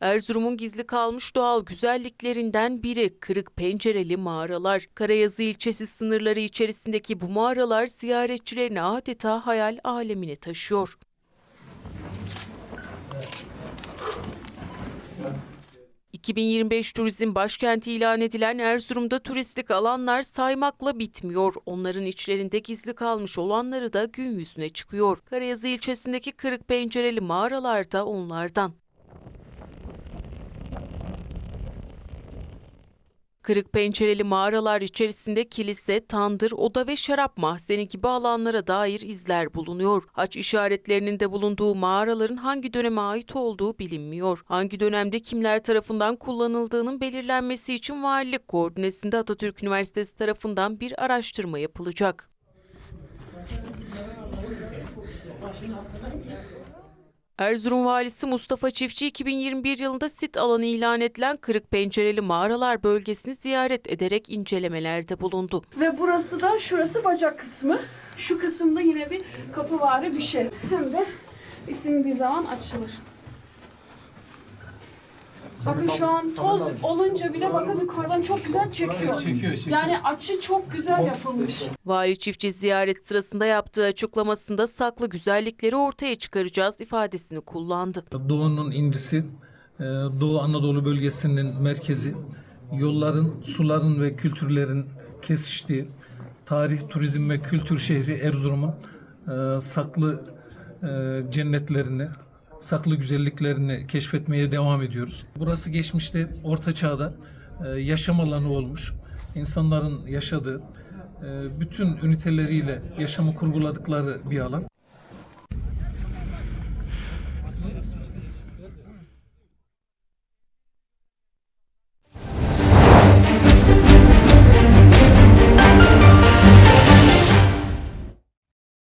Erzurum'un gizli kalmış doğal güzelliklerinden biri kırık pencereli mağaralar. Karayazı ilçesi sınırları içerisindeki bu mağaralar ziyaretçilerini adeta hayal alemine taşıyor. ...2025 turizm başkenti ilan edilen Erzurum'da turistik alanlar saymakla bitmiyor. Onların içlerinde gizli kalmış olanları da gün yüzüne çıkıyor. Karayazı ilçesindeki kırık pencereli mağaralar da onlardan. Kırık pencereli mağaralar içerisinde kilise, tandır, oda ve şarap mahzeni gibi alanlara dair izler bulunuyor. Haç işaretlerinin de bulunduğu mağaraların hangi döneme ait olduğu bilinmiyor. Hangi dönemde kimler tarafından kullanıldığının belirlenmesi için valilik koordinesinde Atatürk Üniversitesi tarafından bir araştırma yapılacak. Erzurum Valisi Mustafa Çiftçi 2021 yılında sit alanı ilan edilen Kırık Pencereli Mağaralar bölgesini ziyaret ederek incelemelerde bulundu. Ve burası da şurası bacak kısmı. Şu kısımda yine bir kapı varı bir şey. Hem de istenildiği zaman açılır. Bakın şu an toz olunca bile bakın yukarıdan çok güzel çekiyor. Çekiyor, çekiyor. Yani açı çok güzel yapılmış. Vali Çiftçi ziyaret sırasında yaptığı açıklamasında saklı güzellikleri ortaya çıkaracağız ifadesini kullandı. Doğu'nun incisi, e, Doğu Anadolu bölgesinin merkezi, yolların, suların ve kültürlerin kesiştiği, tarih, turizm ve kültür şehri Erzurum'un e, saklı e, cennetlerini, saklı güzelliklerini keşfetmeye devam ediyoruz. Burası geçmişte Orta Çağ'da e, yaşam alanı olmuş. İnsanların yaşadığı, e, bütün üniteleriyle yaşamı kurguladıkları bir alan.